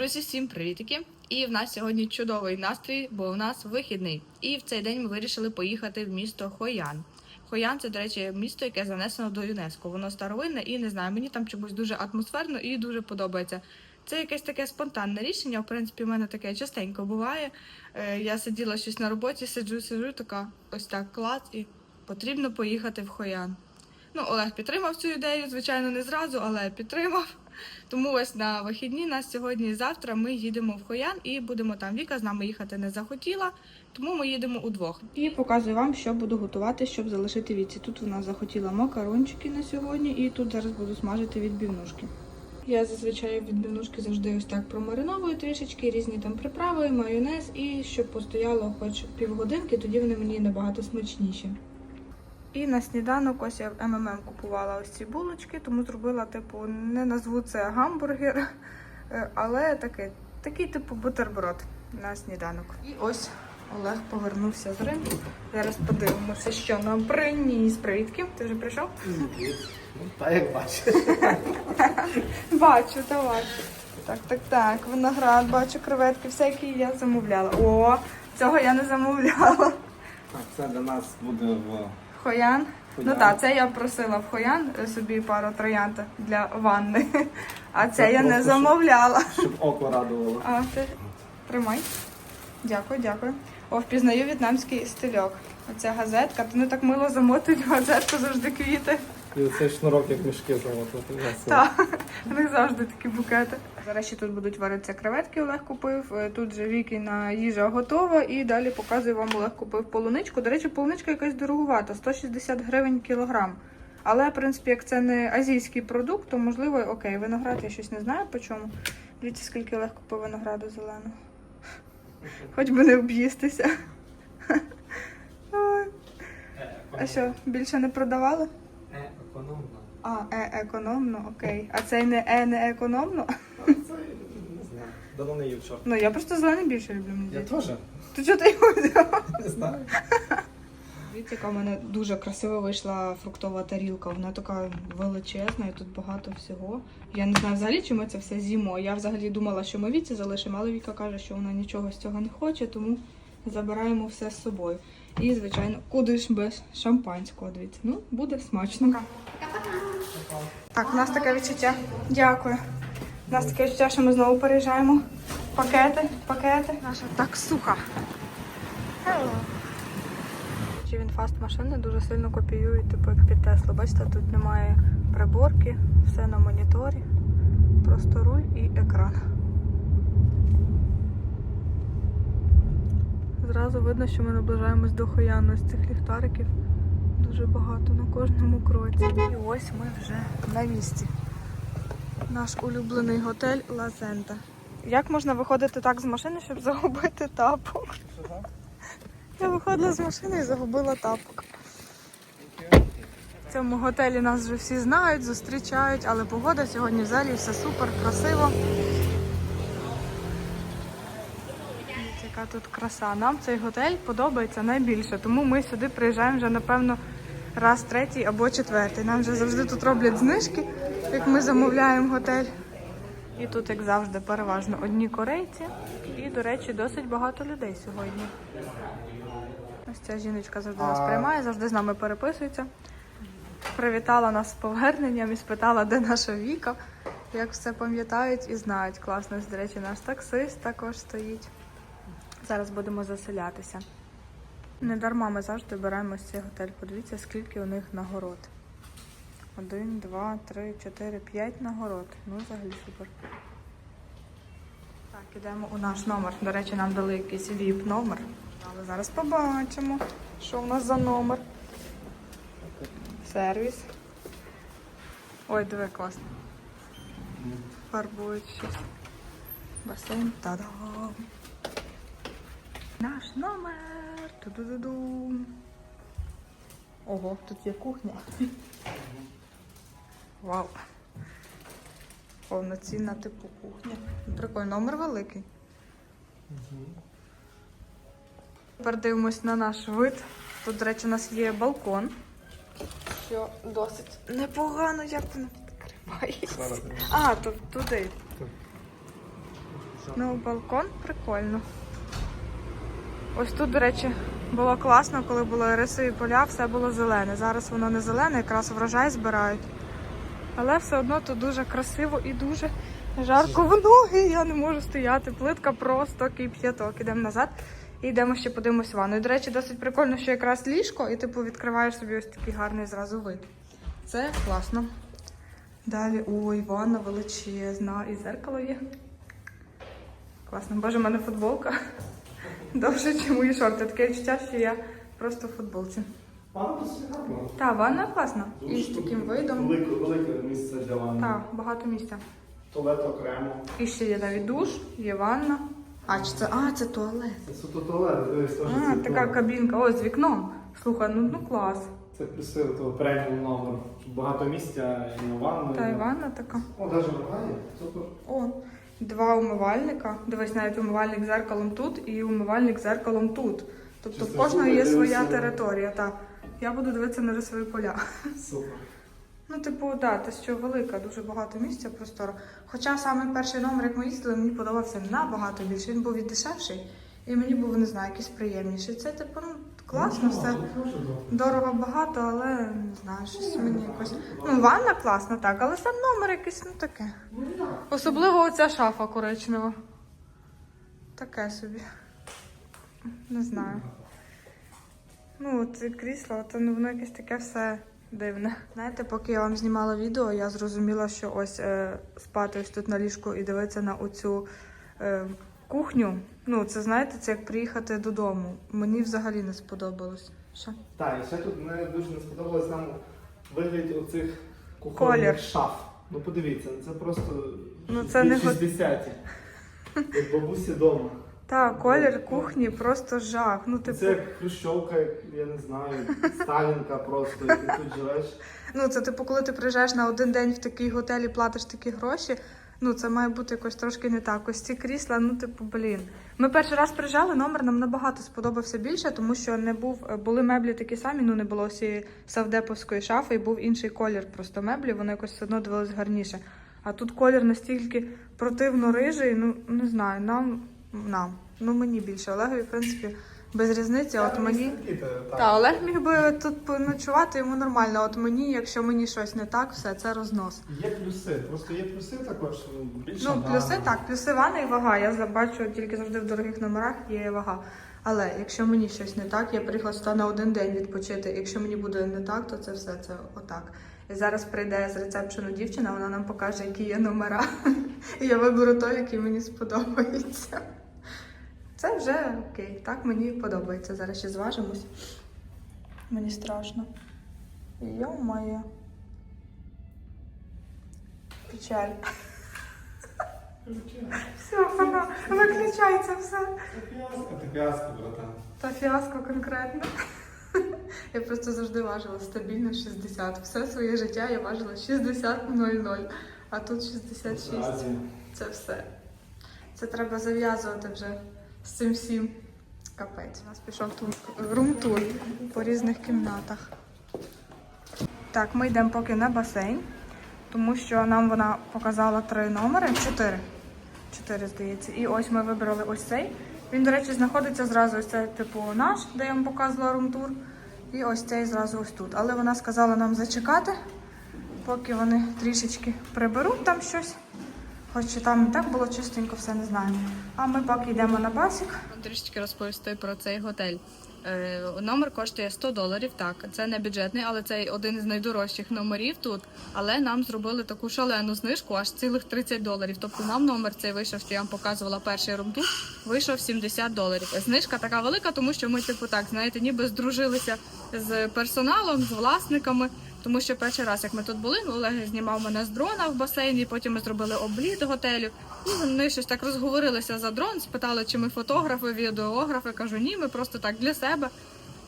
Друзі, всім привітики! І в нас сьогодні чудовий настрій, бо у нас вихідний. І в цей день ми вирішили поїхати в місто Хоян. Хоян це, до речі, місто, яке занесено до ЮНЕСКО. Воно старовинне і не знаю, мені там чомусь дуже атмосферно і дуже подобається. Це якесь таке спонтанне рішення. В принципі, в мене таке частенько буває. Е, Я сиділа щось на роботі, сиджу, сиджу, така ось так клац, і потрібно поїхати в Хоян. Ну, Олег підтримав цю ідею, звичайно, не зразу, але підтримав. Тому ось на вихідні нас сьогодні і завтра ми їдемо в Хоян і будемо там. Віка з нами їхати не захотіла, тому ми їдемо удвох. І показую вам, що буду готувати, щоб залишити віці. Тут вона захотіла макарончики на сьогодні, і тут зараз буду смажити відбівнушки. Я зазвичай відбівнушки завжди ось так промариновую трішечки, різні там приправи, майонез, і щоб постояло хоч півгодинки, тоді вони мені набагато смачніші. І на сніданок ось я в МММ купувала ось ці булочки, тому зробила, типу, не назву це гамбургер, е, але такий, такий типу бутерброд на сніданок. І ось Олег повернувся з ринку. Зараз подивимося, що нам приніс. Привітки. Ти вже прийшов? Ну, Та як бачиш. Бачу, та бачу. Так, так, так. Виноград, бачу, креветки, всякі я замовляла. О, цього я не замовляла. Так, це для нас буде в Хоян. Ну так, це я просила в Хоян собі пару троянд для ванни. А це Це я не замовляла. щоб- щоб око радувало. А, ти тримай. Дякую, дякую. О, впізнаю в'єтнамський стильок. Оця газетка. Вони так мило замотують газетку завжди квіти. І цей шнурок як мішки замотати. Так, них завжди такі букети. Зараз ще тут будуть варитися креветки, Олег купив. Е, Тут же Вікіна їжа готова. І далі показую вам, Олег купив полуничку. До речі, полуничка якась дороговата, 160 гривень кілограм. Але, в принципі, як це не азійський продукт, то можливо, окей, виноград я щось не знаю по чому. Дивіться, скільки Олег купив винограду зеленого. Хоч би не об'їстися. А що, більше не продавали? Економно. А, е, економно, окей. А цей не е, не економно? А це не знаю. Давно не їв чорт. Ну я просто зелений більше люблю, мені Я здається. теж То чого ти його взяв? не знаю. Дивіться, яка в мене дуже красиво вийшла фруктова тарілка. Вона така величезна, і тут багато всього. Я не знаю взагалі, чи ми це все з'їмо. Я взагалі думала, що ми віці залишимо, але Віка каже, що вона нічого з цього не хоче, тому забираємо все з собою. І, звичайно, куди ж без шампанського, дивіться. Ну, буде смачно. Так, у нас таке відчуття. Дякую. У нас таке відчуття, що ми знову переїжджаємо. Пакети, пакети. Наша таксуха. Hello. Чи він фаст машини дуже сильно копіює, типу як під Теслу. Бачите, тут немає приборки, все на моніторі. Просто руль і екран. Зразу видно, що ми наближаємось до Хояну з цих ліхтариків. Дуже багато на кожному кроці. І ось ми вже на місці. Наш улюблений готель Лазента. Як можна виходити так з машини, щоб загубити тапок? Я виходила з машини і загубила тапок. В цьому готелі нас вже всі знають, зустрічають, але погода сьогодні взагалі все супер, красиво. Яка тут краса. Нам цей готель подобається найбільше, тому ми сюди приїжджаємо вже, напевно, раз третій або четвертий. Нам вже завжди тут роблять знижки, як ми замовляємо готель. І тут, як завжди, переважно одні корейці. І, до речі, досить багато людей сьогодні. Ось ця жіночка завжди нас приймає, завжди з нами переписується. Привітала нас з поверненням і спитала, де наша Віка. Як все пам'ятають і знають. Класно, до речі, наш таксист також стоїть. Зараз будемо заселятися. Не дарма ми завжди беремо цей готель. Подивіться, скільки у них нагород. Один, два, три, чотири, п'ять нагород. Ну, взагалі супер. Так, ідемо у наш номер. До речі, нам дали якийсь vip номер. Але зараз побачимо, що в нас за номер. Сервіс. Ой, диви, класно. Фарбують щось. Басейн. Та-дам! Наш номер. Ту-ду-ду-ду. Ого, тут є кухня. Вау. Повноцінна типу кухня. Прикольно, номер великий. Тепер дивимось на наш вид. Тут, до речі, у нас є балкон. Що досить непогано, як воно відкривається. А, тут туди. Ну, балкон прикольно. Ось тут, до речі, було класно, коли були рисові поля, все було зелене. Зараз воно не зелене, якраз врожай збирають. Але все одно тут дуже красиво і дуже жарко в ноги. Я не можу стояти. Плитка просто кип'яток. Ідемо назад і йдемо ще подивимось ванну. І, до речі, досить прикольно, що якраз ліжко, і типу відкриваєш собі ось такий гарний зразу вид. Це класно. Далі, ой, ванна величезна, і зеркало є. Класно. Боже, в мене футболка довше, ніж мої шорти. Таке відчуття, що я просто в футболці. Ванна досить гарна. Та, ванна класна. І з таким видом. Велике, велике місце для ванни. Так, багато місця. Туалет окремо. І ще є навіть душ, є ванна. А, чи це. А, це туалет. Це суто туалет, дивись, теж А, це така кабінка. О, з вікном. Слухай, ну, ну клас. Це плюси того преміум номер. Багато місця і на ванну. Та і ванна така. О, навіть вагає. Супер. О, два умивальника. Дивись, навіть умивальник з зеркалом тут і умивальник з зеркалом тут. Тобто в кожного є своя територія. Та. Я буду дивитися на рисові поля. Супер. Ну, типу, да, те, що велика, дуже багато місця простору. Хоча саме перший номер, як ми їздили, мені подобався набагато більше. Він був і дешевший, і мені був, не знаю, якийсь приємніший. Це, типу, ну, класно все. Дорого багато, але не знаю, щось мені якось. Ну, ванна класна, так, але сам номер якийсь, ну таке. Особливо оця шафа коричнева. Таке собі. Не знаю. Ну, це крісло, то ну, воно якесь таке все дивне. Знаєте, поки я вам знімала відео, я зрозуміла, що ось е, спати ось тут на ліжку і дивитися на оцю е, кухню. Ну, це знаєте, це як приїхати додому. Мені взагалі не сподобалось. Що? Так, і ще тут мені дуже не сподобалось нам вигляд оцих кухонних Колір. шаф. Ну подивіться, це просто Ну, це не 60-ті. Як бабусі вдома. Так, колір кухні просто жах. Ну, типу, Це як хрущовка, як, я не знаю, Сталінка просто, як ти тут живеш. Ну, це типу, коли ти приїжджаєш на один день в такий готель і платиш такі гроші. Ну, це має бути якось трошки не так. Ось ці крісла, ну, типу, блін. Ми перший раз приїжджали, номер нам набагато сподобався більше, тому що не був, були меблі такі самі, ну не було всієї савдеповської шафи, і був інший колір просто меблі, вони якось все одно дивились гарніше. А тут колір настільки противно рижий, ну не знаю, нам, нам, ну мені більше. Олегові, в принципі, без різниці, от мені. Та Олег міг би тут поночувати йому нормально. От мені, якщо мені щось не так, все це рознос. Є плюси, просто є плюси також. ну, Більше Ну, плюси так, плюси ванна і вага. Я бачу тільки завжди в дорогих номерах є вага. Але якщо мені щось не так, я приїхала сюди на один день відпочити. Якщо мені буде не так, то це все це отак. І зараз прийде з рецепшену дівчина, вона нам покаже, які є номера. І я виберу той, який мені сподобається. Це вже окей. Так мені подобається. Зараз ще зважимось. Мені страшно. Йо-моє. Печаль. Все, вона виключається все. Це фіаско, це фіаско, братан. Та фіаско конкретно. Я просто завжди важила стабільно 60. Все своє життя я важила 60-0-0, а тут 66. Це все. Це треба зав'язувати вже з цим всім. Капець. У нас пішов рум-тур по різних кімнатах. Так, ми йдемо поки на басейн, тому що нам вона показала три номери, чотири. Чотири, здається. І ось ми вибрали ось цей. Він, до речі, знаходиться зразу ось це, типу, наш, де я вам показувала рум-тур. І ось цей зразу ось тут. Але вона сказала нам зачекати, поки вони трішечки приберуть там щось. Хоч там і так було чистенько, все не знаю. А ми поки йдемо на басик. Трішечки розповісти про цей готель. Е, номер коштує 100 доларів. Так, це не бюджетний, але це один із найдорожчих номерів тут. Але нам зробили таку шалену знижку, аж цілих 30 доларів. Тобто нам номер цей вийшов, що я вам показувала перший румтур, вийшов 70 доларів. Знижка така велика, тому що ми, типу, так, знаєте, ніби здружилися з персоналом, з власниками. Тому що перший раз, як ми тут були, ну, Олег знімав мене з дрона в басейні, потім ми зробили обліт готелю. І вони щось так розговорилися за дрон, спитали, чи ми фотографи, відеографи. Кажу, ні, ми просто так для себе.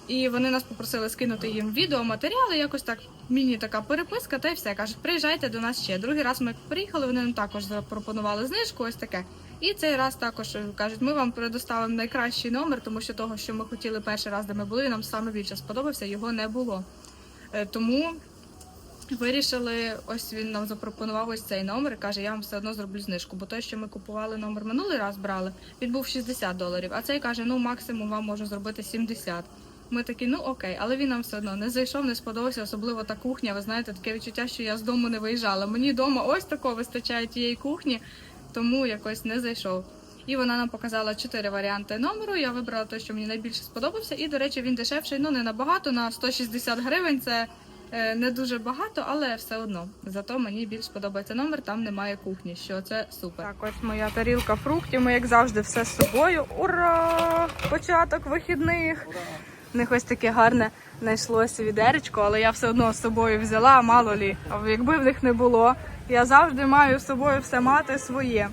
І вони нас попросили скинути їм відеоматеріали, якось так міні така переписка, та й все. Кажуть, приїжджайте до нас ще. Другий раз ми приїхали, вони нам також запропонували знижку, ось таке. І цей раз також кажуть, ми вам предоставимо найкращий номер, тому що того, що ми хотіли перший раз, де ми були, нам саме більше сподобався, його не було. Е, Тому Вирішили, ось він нам запропонував ось цей номер і каже, я вам все одно зроблю знижку. Бо той, що ми купували номер минулий раз брали, він був 60 доларів. А цей каже, ну максимум вам можу зробити 70. Ми такі, ну окей, але він нам все одно не зайшов, не сподобався, особливо та кухня. Ви знаєте, таке відчуття, що я з дому не виїжджала. Мені вдома ось такого вистачає тієї кухні, тому якось не зайшов. І вона нам показала чотири варіанти номеру. Я вибрала той, що мені найбільше сподобався. І, до речі, він дешевший, ну не набагато, на 160 гривень. Це не дуже багато, але все одно. Зато мені більш подобається номер, там немає кухні, що це супер. Так, ось моя тарілка фруктів. Ми, як завжди, все з собою. Ура! Початок вихідних! В них ось таке гарне знайшлося відеречко, але я все одно з собою взяла, мало лі. Якби в них не було, я завжди маю з собою все мати своє.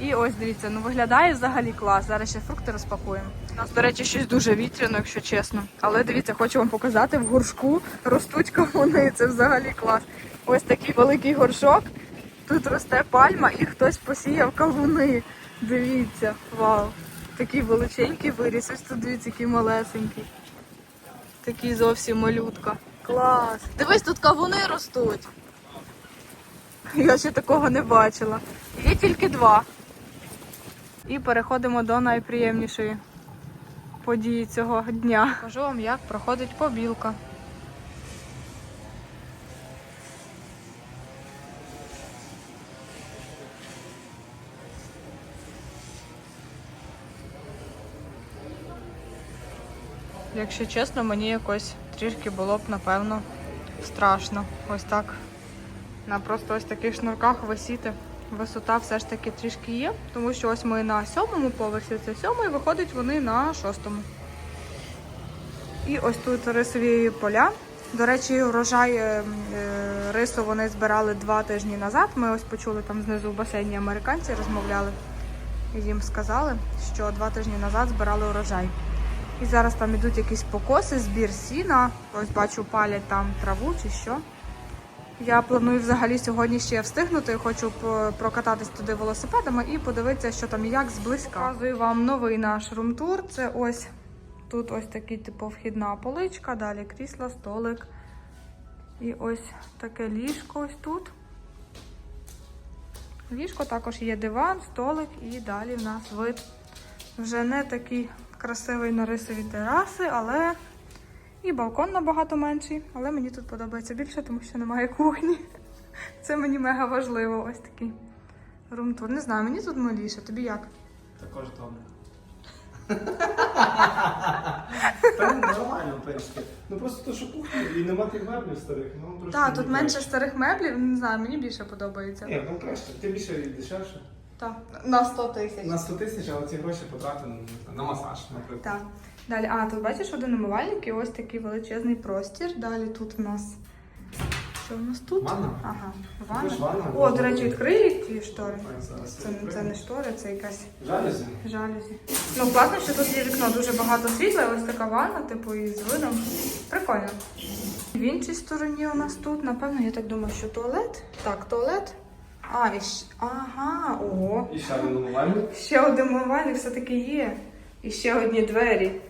І ось дивіться, ну виглядає взагалі клас. Зараз ще фрукти розпакуємо. У нас, до речі, щось дуже вітряно, якщо чесно. Але дивіться, хочу вам показати в горшку ростуть кавуни. Це взагалі клас. Ось такий великий горшок. Тут росте пальма і хтось посіяв кавуни. Дивіться, вау. Такий величенький виріс. Ось тут дивіться, який малесенький. Такий зовсім малютка. Клас. Дивись, тут кавуни ростуть. Я ще такого не бачила. Є тільки два. І переходимо до найприємнішої події цього дня. Покажу вам, як проходить побілка. Якщо чесно, мені якось трішки було б, напевно, страшно. Ось так. На просто ось таких шнурках висіти. Висота все ж таки трішки є, тому що ось ми на сьомому поверсі, це сьомий, виходить вони на шостому. І ось тут рисові поля. До речі, урожай е, е, рису вони збирали два тижні назад. Ми ось почули там знизу в басейні американці розмовляли. І їм сказали, що два тижні назад збирали урожай. І зараз там ідуть якісь покоси, збір сіна. Ось бачу, палять там траву чи що. Я планую взагалі сьогодні ще встигнути. Хочу прокататись туди велосипедами і подивитися, що там як зблизька. Показую вам новий наш румтур. Це ось тут ось такий типу вхідна поличка, далі крісло, столик. І ось таке ліжко ось тут. Ліжко також є диван, столик і далі в нас вид вже не такий красивий на рисові тераси, але і балкон набагато менший, але мені тут подобається більше, тому що немає кухні. Це мені мега важливо. Ось такий румтур. Не знаю, мені тут миліше. Тобі як? Також добре. Нормально, в принципі. Ну просто то, що кухня і нема тих меблів старих, ну. Так, тут менше старих меблів, не знаю, мені більше подобається. Ні, ну краще. Ти більше і дешевше. Так, на 100 тисяч. На 100 тисяч, але ці гроші потратили на масаж, наприклад. Так. Далі, а тут бачиш один умивальник і ось такий величезний простір. Далі тут в нас. Що в нас тут? Ванна? Ага, ванна. ванна. О, до речі, відкриє ті штори. Це, це не штори, це якась Жалюзі. жалюзі. Ну, класно, що тут є вікно, дуже багато світла, і ось така ванна, типу, із видом. Прикольно. В іншій стороні у нас тут, напевно, я так думаю, що туалет. Так, туалет. А, і щ... ага, ого. І ще один умивальник. Ще один умивальник все-таки є. І ще одні двері.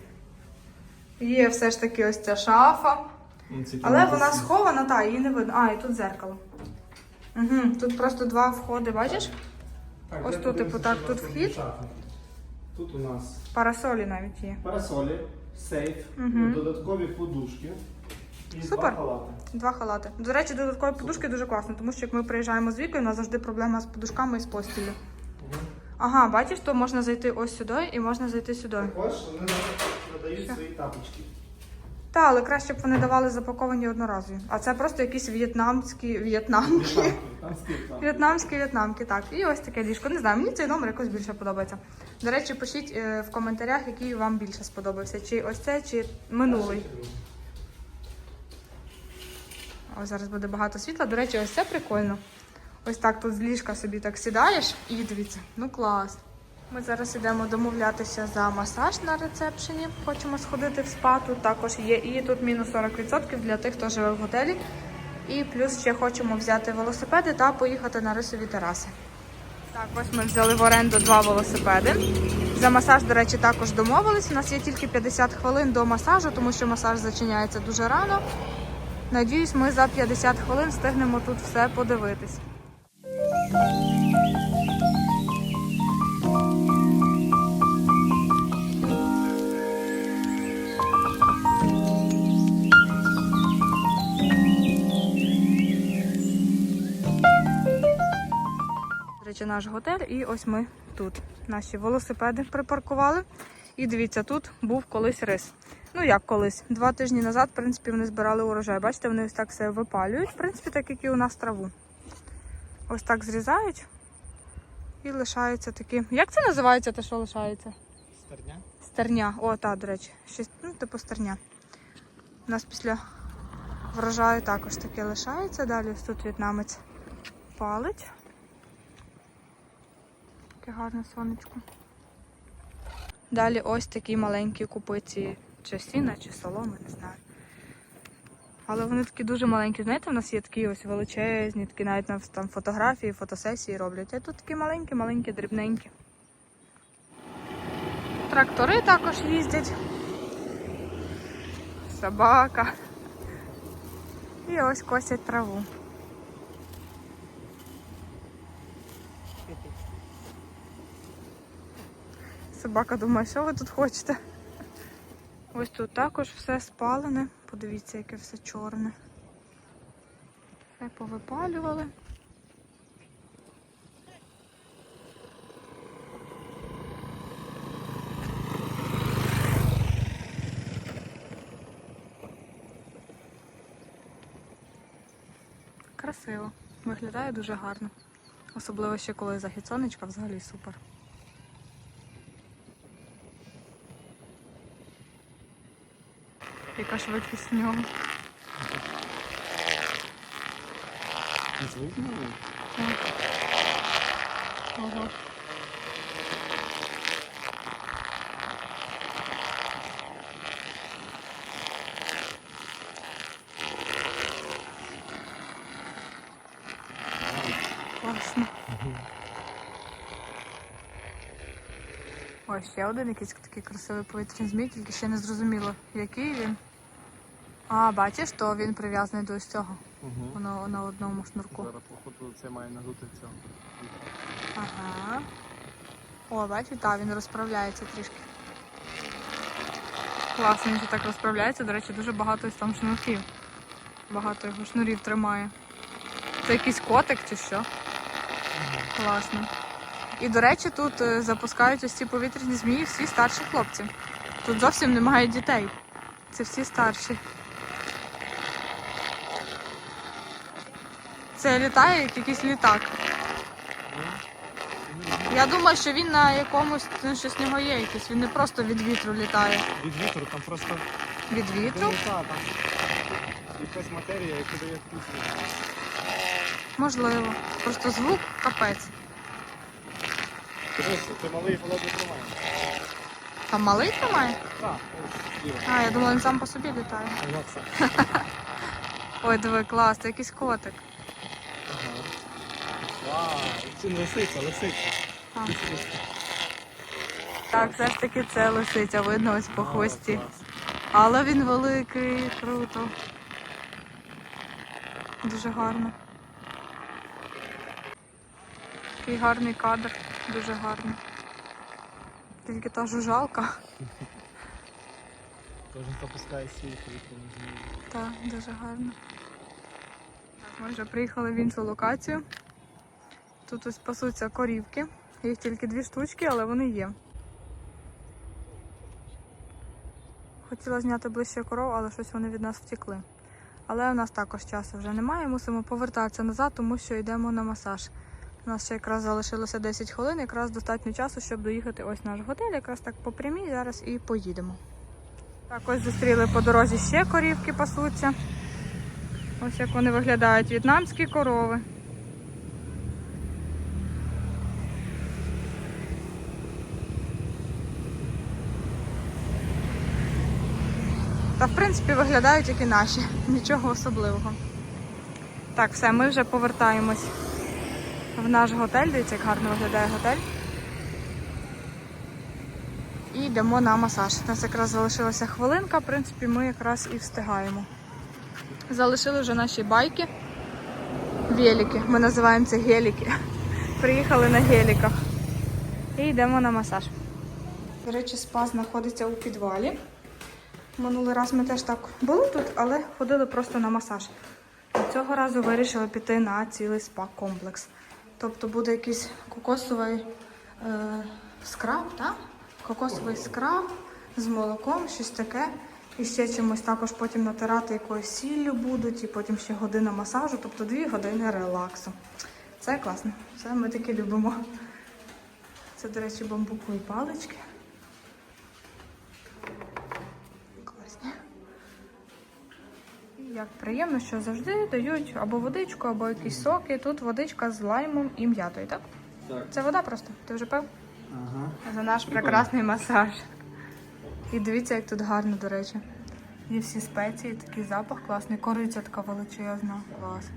Є все ж таки ось ця шафа. Ну, Але вона схована, так, її не видно. А, і тут зеркало. Угу, тут просто два входи, бачиш? Так, Ось тут, типу, так, тут вхід. Тут у нас Парасолі навіть є. парасолі, сейф, Мгм. додаткові подушки і Супер. два халати. Два халати. До речі, додаткові подушки дуже класно, тому що як ми приїжджаємо з вікою, у нас завжди проблема з подушками і з постіллю. Мгм. Ага, бачиш, то можна зайти ось сюди і можна зайти сюди. Також вони надають свої тапочки. Та, але краще б вони давали запаковані одноразові. А це просто якісь в'єтнамські в'єтнамки. В'єтнамські в'єтнамки, так. І ось таке ліжко. Не знаю, мені цей номер якось більше подобається. До речі, пишіть е, в коментарях, який вам більше сподобався. Чи ось це, чи минулий. Ось зараз буде багато світла. До речі, ось це прикольно. Ось так тут з ліжка собі так сідаєш і дивіться, ну клас. Ми зараз йдемо домовлятися за масаж на рецепшені. Хочемо сходити в спа. Тут також є і тут мінус 40% для тих, хто живе в готелі. І плюс ще хочемо взяти велосипеди та поїхати на рисові тераси. Так, ось ми взяли в оренду два велосипеди. За масаж, до речі, також домовились. У нас є тільки 50 хвилин до масажу, тому що масаж зачиняється дуже рано. Надіюсь, ми за 50 хвилин встигнемо тут все подивитись. Речі, наш готель, і ось ми тут. Наші велосипеди припаркували. І дивіться, тут був колись рис. Ну як колись, два тижні назад, в принципі, вони збирали урожай. Бачите, вони ось так все випалюють, в принципі, так як і у нас траву. Ось так зрізають і лишаються такі. Як це називається те, що лишається? Стерня? Стерня. О, та, до речі, щось, ну, типу стерня. У нас після врожаю також таке лишається. Далі ось тут в'єтнамець палить. Таке гарне сонечко. Далі ось такі маленькі купиці чи сіна, чи соломи, не знаю. Але вони такі дуже маленькі. Знаєте, в нас є такі ось величезні, такі навіть на там фотографії, фотосесії роблять. А тут такі маленькі, маленькі, дрібненькі. Трактори також їздять. Собака. І ось косять траву. Собака думає, що ви тут хочете? Ось тут також все спалене. Подивіться, яке все чорне. Все повипалювали. Красиво. Виглядає дуже гарно. Особливо ще коли захід сонечка взагалі супер. Яка швидкість в нього. Звук Ого. Класно. Ось ще один якийсь такий красивий повітряний змій, тільки ще не зрозуміло, який він. А, бачиш, то він прив'язаний до ось цього. Угу. Воно на одному шнурку. Зараз, походу, це має надути цього. Ага. О, бачиш, так, він розправляється трішки. Класно, він так розправляється. До речі, дуже багато ось там шнурків. Багато його шнурів тримає. Це якийсь котик чи що? Класно. І, до речі, тут е, запускають ось ці повітряні змії всі старші хлопці. Тут зовсім немає дітей. Це всі старші. Це літає як якийсь літак. Я думаю, що він на якомусь ну, щось в нього є якесь. Він не просто від вітру літає. Від вітру там просто Від вітру? Та, там якась матерія, яка дає вкус. Можливо. Просто звук капець. Дивись, це малий холодний тримає. Там малий тримає? Так, ось зліва. А, я думала, він сам по собі літає. Ой, диви, клас, це якийсь котик. Це лисиця, лисиця. А. Так, все ж таки це лисиця, видно ось по хвості. Але він великий, круто. Дуже гарно. Такий гарний кадр, дуже гарний. Тільки та жужалка. Кожен запускає свій. Так, дуже гарно. Так, ми вже приїхали в іншу локацію. Тут ось пасуться корівки. Їх тільки дві штучки, але вони є. Хотіла зняти ближче коров, але щось вони від нас втекли. Але у нас також часу вже немає, мусимо повертатися назад, тому що йдемо на масаж. У нас ще якраз залишилося 10 хвилин, якраз достатньо часу, щоб доїхати ось наш готель, якраз так по прямій, зараз і поїдемо. Так, ось зустріли по дорозі ще корівки пасуться. Ось як вони виглядають, в'єтнамські корови. Та в принципі виглядають як і наші. Нічого особливого. Так, все, ми вже повертаємось в наш готель. Дивіться, як гарно виглядає готель. І йдемо на масаж. У нас якраз залишилася хвилинка, в принципі, ми якраз і встигаємо. Залишили вже наші байки. Велики. Ми називаємо це геліки. Приїхали на геліках. І йдемо на масаж. До речі, спа знаходиться у підвалі. Минулий раз ми теж так були тут, але ходили просто на масаж. А цього разу вирішили піти на цілий спа-комплекс. Тобто буде якийсь кокосовий е, скраб, так? Кокосовий скраб з молоком, щось таке. І ще чимось також потім натирати якоюсь сіллю будуть, і потім ще година масажу, тобто дві години релаксу. Це класно. Це ми таки любимо. Це, до речі, бамбукові палички. Класні. І Як приємно, що завжди дають або водичку, або якісь соки. Тут водичка з лаймом і м'ятою, так? Так. Це вода просто. Ти вже пив? Ага. За наш прекрасний масаж. І дивіться, як тут гарно, до речі. Є всі спеції, такий запах класний. Кориця така величезна. Клас.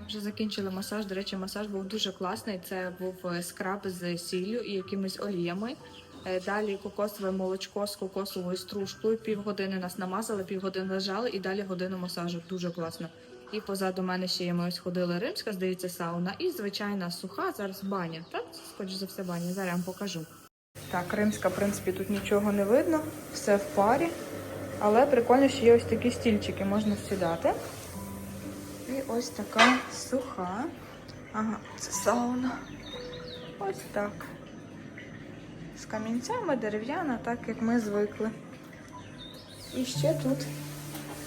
Ми вже закінчили масаж. До речі, масаж був дуже класний. Це був е, скраб з сіллю і якимись оліями. Е, Далі кокосове молочко з кокосовою стружкою. Півгодини нас намазали, півгодини лежали і далі годину масажу. Дуже класно. І позаду мене ще є ми ось ходили римська, здається, сауна, і звичайна суха. Зараз баня. Так, скоріш за все, баня. Зараз я вам покажу. Так, римська, в принципі, тут нічого не видно, все в парі. Але прикольно, що є ось такі стільчики, можна сідати. І ось така суха. Ага, це сауна. Ось так. З камінцями дерев'яна, так як ми звикли. І ще тут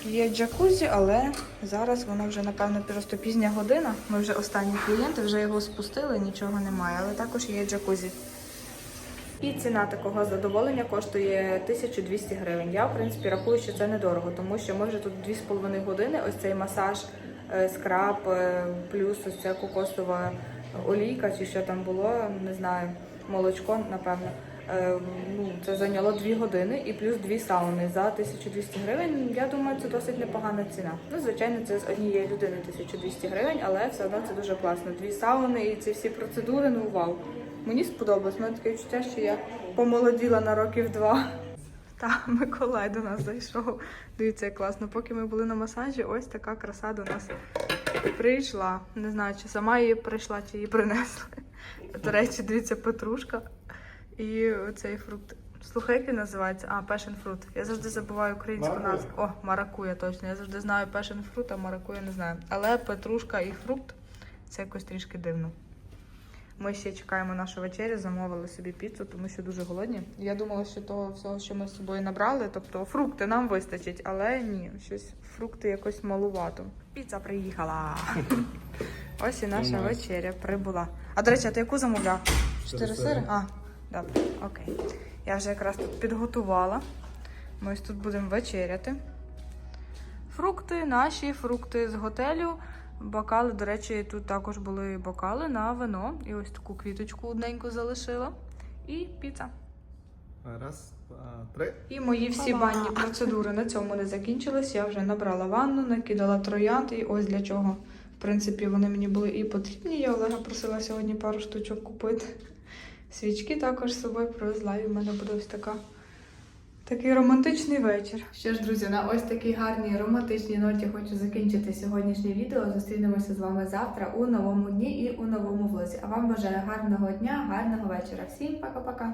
є джакузі, але зараз воно вже, напевно, просто пізня година. Ми вже останні клієнти, вже його спустили, нічого немає, але також є джакузі. І ціна такого задоволення коштує 1200 гривень. Я, в принципі, рахую, що це недорого, тому що ми вже тут 2,5 години. Ось цей масаж, е, скраб, е, плюс ось ця кокосова олійка, чи що там було, не знаю, молочко, напевно. Е, Ну, це зайняло 2 години і плюс 2 сауни за 1200 гривень. Я думаю, це досить непогана ціна. Ну, звичайно, це з однієї людини 1200 гривень, але все одно це дуже класно. Дві сауни і ці всі процедури, ну вау. Мені сподобалось. Мене таке відчуття, що я помолоділа на років два. Та Миколай до нас зайшов. Дивіться, як класно. Поки ми були на масажі, ось така краса до нас прийшла. Не знаю, чи сама її прийшла, чи її принесли. До речі, дивіться, петрушка і цей фрукт. Слухай, як він називається? А, passion fruit. Я завжди забуваю українську Маракуя. назву. О, маракуя, точно. Я завжди знаю passion fruit, а маракуя не знаю. Але петрушка і фрукт це якось трішки дивно. Ми ще чекаємо нашу вечерю, замовили собі піцу, тому що дуже голодні. Я думала, що того всього, що ми з собою набрали, тобто фрукти нам вистачить, але ні, щось фрукти якось малувато. Піца приїхала. Ось і наша вечеря прибула. А до речі, а ти яку замовляв? Чотири сири. А, добре, окей. Я вже якраз тут підготувала. Ми ось тут будемо вечеряти. Фрукти, наші фрукти з готелю. Бокали, до речі, тут також були бокали на вино. І ось таку квіточку одненьку залишила. І піца. Раз, два, три. І мої всі банні процедури на цьому не закінчились. Я вже набрала ванну, накидала троянд, і ось для чого. В принципі, вони мені були і потрібні. Я Олега просила сьогодні пару штучок купити. Свічки також з собою привезла, і в мене буде ось така. Такий романтичний вечір. Що ж, друзі, на ось такій гарній романтичній ноті хочу закінчити сьогоднішнє відео. Зустрінемося з вами завтра у новому дні і у новому влозі. А вам бажаю гарного дня, гарного вечора. Всім пока-пока!